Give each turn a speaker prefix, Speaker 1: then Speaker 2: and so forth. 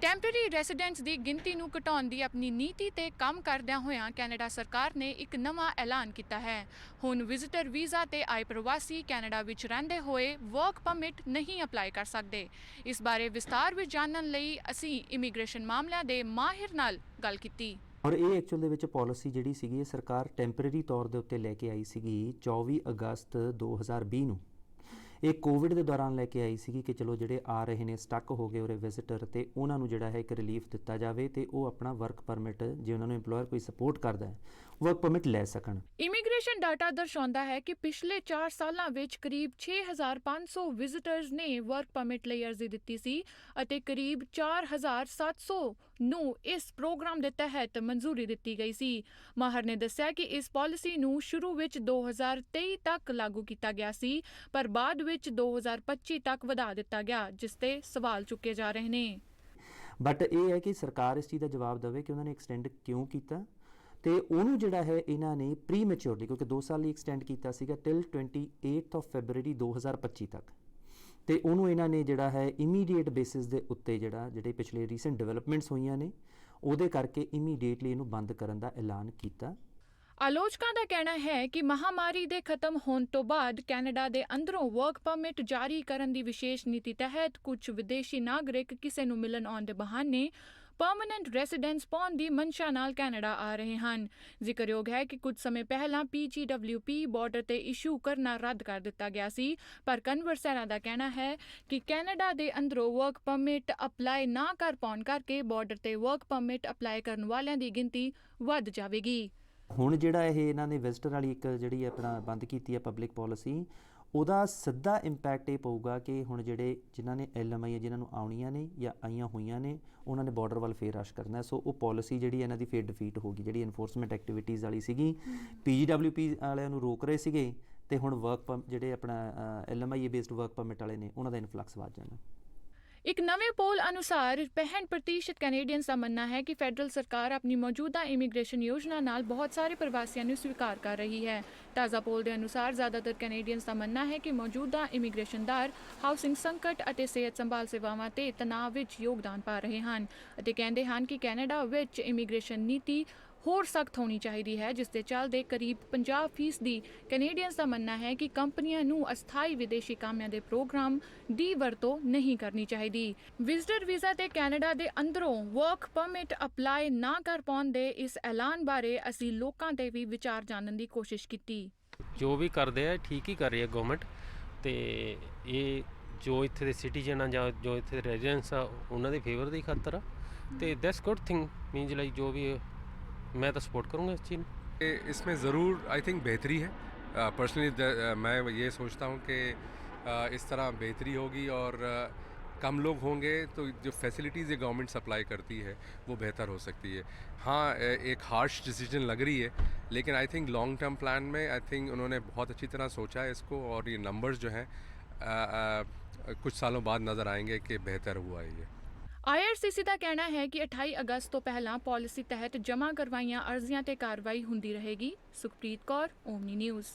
Speaker 1: Temporary residents ਦੀ ਗਿਣਤੀ ਨੂੰ ਘਟਾਉਣ ਦੀ ਆਪਣੀ ਨੀਤੀ ਤੇ ਕੰਮ ਕਰਦਿਆਂ ਹੋਇਆਂ ਕੈਨੇਡਾ ਸਰਕਾਰ ਨੇ ਇੱਕ ਨਵਾਂ ਐਲਾਨ ਕੀਤਾ ਹੈ। ਹੁਣ ਵਿਜ਼ਿਟਰ ਵੀਜ਼ਾ ਤੇ ਆਏ ਪ੍ਰਵਾਸੀ ਕੈਨੇਡਾ ਵਿੱਚ ਰਹਿੰਦੇ ਹੋਏ ਵਰਕ ਪਰਮਿਟ ਨਹੀਂ ਅਪਲਾਈ ਕਰ ਸਕਦੇ। ਇਸ ਬਾਰੇ ਵਿਸਤਾਰ ਵਿੱਚ ਜਾਣਨ ਲਈ ਅਸੀਂ ਇਮੀਗ੍ਰੇਸ਼ਨ ਮਾਮਲਿਆਂ ਦੇ ਮਾਹਿਰ ਨਾਲ ਗੱਲ ਕੀਤੀ।
Speaker 2: ਔਰ ਇਹ ਐਕਚੁਅਲ ਦੇ ਵਿੱਚ ਪਾਲਿਸੀ ਜਿਹੜੀ ਸੀਗੀ, ਇਹ ਸਰਕਾਰ ਟੈਂਪਰੇਰੀ ਤੌਰ ਦੇ ਉੱਤੇ ਲੈ ਕੇ ਆਈ ਸੀਗੀ 24 ਅਗਸਤ 2020 ਨੂੰ। ਇਹ ਕੋਵਿਡ ਦੇ ਦੌਰਾਨ ਲੈ ਕੇ ਆਈ ਸੀਗੀ ਕਿ ਚਲੋ ਜਿਹੜੇ ਆ ਰਹੇ ਨੇ ਸਟਕ ਹੋ ਗਏ ਉਰੇ ਵਿਜ਼ਿਟਰ ਤੇ ਉਹਨਾਂ ਨੂੰ ਜਿਹੜਾ ਹੈ ਇੱਕ ਰਿਲੀਫ ਦਿੱਤਾ ਜਾਵੇ ਤੇ ਉਹ ਆਪਣਾ ਵਰਕ ਪਰਮਿਟ ਜੇ ਉਹਨਾਂ ਨੂੰ EMPLOYER ਕੋਈ ਸਪੋਰਟ ਕਰਦਾ ਹੈ ਵਰਕ ਪਰਮਿਟ ਲੈ ਸਕਣ।
Speaker 1: ਇਮੀਗ੍ਰੇਸ਼ਨ ਡਾਟਾ ਦਰਸਾਉਂਦਾ ਹੈ ਕਿ ਪਿਛਲੇ 4 ਸਾਲਾਂ ਵਿੱਚ ਕਰੀਬ 6500 ਵਿਜ਼ਿਟਰਸ ਨੇ ਵਰਕ ਪਰਮਿਟ ਲਈ ਅਰਜ਼ੀ ਦਿੱਤੀ ਸੀ ਅਤੇ ਕਰੀਬ 4700 ਨੂੰ ਇਸ ਪ੍ਰੋਗਰਾਮ ਦੇ ਤਹਿਤ ਮਨਜ਼ੂਰੀ ਦਿੱਤੀ ਗਈ ਸੀ। ਮਾਹਰ ਨੇ ਦੱਸਿਆ ਕਿ ਇਸ ਪਾਲਿਸੀ ਨੂੰ ਸ਼ੁਰੂ ਵਿੱਚ 2023 ਤੱਕ ਲਾਗੂ ਕੀਤਾ ਗਿਆ ਸੀ, ਪਰ ਬਾਅਦ ਵਿੱਚ 2025 ਤੱਕ ਵਧਾ ਦਿੱਤਾ ਗਿਆ, ਜਿਸ ਤੇ ਸਵਾਲ ਚੁੱਕੇ ਜਾ ਰਹੇ ਨੇ।
Speaker 2: ਬਟ ਇਹ ਹੈ ਕਿ ਸਰਕਾਰ ਇਸ ਚੀਜ਼ ਦਾ ਜਵਾਬ ਦੇਵੇ ਕਿ ਉਹਨਾਂ ਨੇ ਐਕਸਟੈਂਡ ਕਿਉਂ ਕੀਤਾ ਤੇ ਉਹਨੂੰ ਜਿਹੜਾ ਹੈ ਇਹਨਾਂ ਨੇ ਪ੍ਰੀਮੈਚੁਰਲੀ ਕਿਉਂਕਿ 2 ਸਾਲ ਲਈ ਐਕਸਟੈਂਡ ਕੀਤਾ ਸੀਗਾ ਟਿਲ 28th ਆਫ ਫੈਬਰੂਅਰੀ 2025 ਤੱਕ। ਤੇ ਉਹਨੂੰ ਇਹਨਾਂ ਨੇ ਜਿਹੜਾ ਹੈ ਇਮੀਡੀਏਟ ਬੇਸਿਸ ਦੇ ਉੱਤੇ ਜਿਹੜਾ, ਜਿਹੜੇ ਪਿਛਲੇ ਰੀਸੈਂਟ ਡਿਵੈਲਪਮੈਂਟਸ ਹੋਈਆਂ ਨੇ, ਉਹਦੇ ਕਰਕੇ ਇਮੀਡੀਏਟਲੀ ਇਹਨੂੰ ਬੰਦ ਕਰਨ ਦਾ ਐਲਾਨ ਕੀਤਾ।
Speaker 1: ਆਲੋਚਕਾਂ ਦਾ ਕਹਿਣਾ ਹੈ ਕਿ ਮਹਾਮਾਰੀ ਦੇ ਖਤਮ ਹੋਣ ਤੋਂ ਬਾਅਦ ਕੈਨੇਡਾ ਦੇ ਅੰਦਰੋਂ ਵਰਕ ਪਰਮਿਟ ਜਾਰੀ ਕਰਨ ਦੀ ਵਿਸ਼ੇਸ਼ ਨੀਤੀ ਤਹਿਤ ਕੁਝ ਵਿਦੇਸ਼ੀ ਨਾਗਰਿਕ ਕਿਸੇ ਨੂੰ ਮਿਲਣ ਆਉਣ ਦੇ ਬਹਾਨੇ ਪਰਮਨੈਂਟ ਰੈਜ਼ੀਡੈਂਸ ਪਾਉਣ ਦੀ ਮਨਸ਼ਾ ਨਾਲ ਕੈਨੇਡਾ ਆ ਰਹੇ ਹਨ। ਜ਼ਿਕਰਯੋਗ ਹੈ ਕਿ ਕੁਝ ਸਮੇਂ ਪਹਿਲਾਂ ਪੀਜੀਡਬਲਯੂਪੀ ਬਾਰਡਰ ਤੇ ਇਸ਼ੂ ਕਰਨਾ ਰੱਦ ਕਰ ਦਿੱਤਾ ਗਿਆ ਸੀ। ਪਰ ਕਨਵਰਸੈਰਾ ਦਾ ਕਹਿਣਾ ਹੈ ਕਿ ਕੈਨੇਡਾ ਦੇ ਅੰਦਰੋਂ ਵਰਕ ਪਰਮਿਟ ਅਪਲਾਈ ਨਾ ਕਰ ਪਾਉਣ ਕਰਕੇ ਬਾਰਡਰ ਤੇ ਵਰਕ ਪਰਮਿਟ ਅਪਲਾਈ ਕਰਨ ਵਾਲਿਆਂ ਦੀ ਗਿਣਤੀ ਵੱਧ ਜਾਵੇਗੀ।
Speaker 2: ਹੁਣ ਜਿਹੜਾ ਇਹ ਇਹਨਾਂ ਨੇ ਵਿਜ਼ਟਰ ਵਾਲੀ ਇੱਕ ਜਿਹੜੀ ਆਪਣਾ ਬੰਦ ਕੀਤੀ ਹੈ ਪਬਲਿਕ ਪਾਲਿਸੀ ਉਹਦਾ ਸਿੱਧਾ ਇੰਪੈਕਟ ਇਹ ਪਊਗਾ ਕਿ ਹੁਣ ਜਿਹੜੇ ਜਿਨ੍ਹਾਂ ਨੇ ਐਲਐਮਆਈ ਜਿਨ੍ਹਾਂ ਨੂੰ ਆਉਣੀਆਂ ਨੇ ਜਾਂ ਆਈਆਂ ਹੋਈਆਂ ਨੇ, ਉਹਨਾਂ ਨੇ ਬਾਰਡਰ ਵੱਲ ਫੇਰ ਰਸ਼ ਕਰਨਾ ਸੋ ਉਹ ਪਾਲਿਸੀ ਜਿਹੜੀ ਇਹਨਾਂ ਦੀ ਫੇਰ ਡਿਫੀਟ ਹੋ ਗਈ, ਜਿਹੜੀ ਐਨਫੋਰਸਮੈਂਟ ਐਕਟੀਵਿਟੀਜ਼ ਵਾਲੀ ਸੀਗੀ। ਪੀਜੀਡਬਲਯੂਪੀ ਵਾਲਿਆਂ ਨੂੰ ਰੋਕ ਰਹੇ ਸੀਗੇ ਤੇ ਹੁਣ ਵਰਕ ਜਿਹੜੇ ਆਪਣਾ ਐਲਐਮਆਈ ਬੇਸਡ ਵਰਕ ਪਰਮਿਟ ਵਾਲੇ ਨੇ, ਉਹਨਾਂ ਦਾ ਇਨਫਲਕਸ ਵੱਧ ਜਾਣਾ।
Speaker 1: ਇੱਕ ਨਵੇਂ ਪੋਲ ਅਨੁਸਾਰ 65% ਕੈਨੇਡੀਅਨਸ ਦਾ ਮੰਨਣਾ ਹੈ ਕਿ ਫੈਡਰਲ ਸਰਕਾਰ ਆਪਣੀ ਮੌਜੂਦਾ ਇਮੀਗ੍ਰੇਸ਼ਨ ਯੋਜਨਾ ਨਾਲ ਬਹੁਤ ਸਾਰੇ ਪ੍ਰਵਾਸੀਆਂ ਨੂੰ ਸਵੀਕਾਰ ਕਰ ਰਹੀ ਹੈ। ਤਾਜ਼ਾ ਪੋਲ ਦੇ ਅਨੁਸਾਰ ਜ਼ਿਆਦਾਤਰ ਕੈਨੇਡੀਅਨਸ ਦਾ ਮੰਨਣਾ ਹੈ ਕਿ ਮੌਜੂਦਾ ਇਮੀਗ੍ਰੇਸ਼ਨ ਦਰ ਹਾਊਸਿੰਗ ਸੰਕਟ ਅਤੇ ਸਿਹਤ ਸੰਭਾਲ ਸੇਵਾਵਾਂ ਤੇ ਤਣਾਅ ਵਿੱਚ ਯੋਗਦਾਨ ਪਾ ਰਹੇ ਹਨ ਅਤੇ ਕਹਿੰਦੇ ਹਨ ਕਿ ਕੈਨੇਡਾ ਵਿੱਚ ਇਮੀਗ੍ਰੇਸ਼ਨ ਨੀਤੀ ਹੋਰ ਸਖਤ ਹੋਣੀ ਚਾਹੀਦੀ ਹੈ, ਜਿਸ ਦੇ ਚੱਲਦੇ ਕਰੀਬ 50% ਦੀ ਕੈਨੇਡੀਅਨਸ ਦਾ ਮੰਨਣਾ ਹੈ ਕਿ ਕੰਪਨੀਆਂ ਨੂੰ ਅਸਥਾਈ ਵਿਦੇਸ਼ੀ ਕਾਮਿਆਂ ਦੇ ਪ੍ਰੋਗਰਾਮ ਦੀ ਵਰਤੋਂ ਨਹੀਂ ਕਰਨੀ ਚਾਹੀਦੀ। ਵਿਜ਼ਟਰ ਵੀਜ਼ਾ ਤੇ ਕੈਨੇਡਾ ਦੇ ਅੰਦਰੋਂ ਵਰਕ ਪਰਮਿਟ ਅਪਲਾਈ ਨਾ ਕਰ ਪਾਉਣ ਦੇ ਇਸ ਐਲਾਨ ਬਾਰੇ ਅਸੀਂ ਲੋਕਾਂ ਦੇ ਵੀ ਵਿਚਾਰ ਜਾਣਨ ਦੀ ਕੋਸ਼ਿਸ਼ ਕੀਤੀ।
Speaker 3: ਜੋ ਵੀ ਕਰਦੇ ਆ ਠੀਕ ਹੀ ਕਰ ਰਹੀ ਹੈ ਗਵਰਨਮੈਂਟ ਤੇ ਇਹ ਜੋ ਇੱਥੇ ਦੇ ਸਿਟੀਜ਼ਨ ਆ ਜਾਂ ਜੋ ਇੱਥੇ ਦੇ ਰੈਜ਼ੀਡੈਂਟਸ ਆ, ਉਹਨਾਂ ਦੇ ਫੇਵਰ ਦੀ ਖਾਤਰ ਤੇ that's good thing means like ਜੋ ਵੀ मैं तो सपोर्ट करूँगा इस चीज़
Speaker 4: में। इसमें ज़रूर आई थिंक बेहतरी है। पर्सनली uh, मैं ये सोचता हूँ कि uh, इस तरह बेहतरी होगी और uh, कम लोग होंगे तो जो फैसिलिटीज़ ये गवर्नमेंट सप्लाई करती है वो बेहतर हो सकती है। हाँ एक हार्श डिसीज़न लग रही है लेकिन I think long term plan में आई थिंक उन्होंने बहुत अच्छी तरह सोचा है इसको और ये नंबर्स जो हैं कुछ सालों बाद नज़र आएँगे कि बेहतर हुआ है ये।
Speaker 1: ਆਈਆਰਸੀਸੀ ਦਾ ਕਹਿਣਾ ਹੈ ਕਿ 28 ਅਗਸਤ ਤੋਂ ਪਹਿਲਾਂ ਪਾਲਿਸੀ ਤਹਿਤ ਜਮ੍ਹਾਂ ਕਰਵਾਈਆਂ ਅਰਜ਼ੀਆਂ ਤੇ ਕਾਰਵਾਈ ਹੁੰਦੀ ਰਹੇਗੀ। Sukhpreet Kaur, Omni News.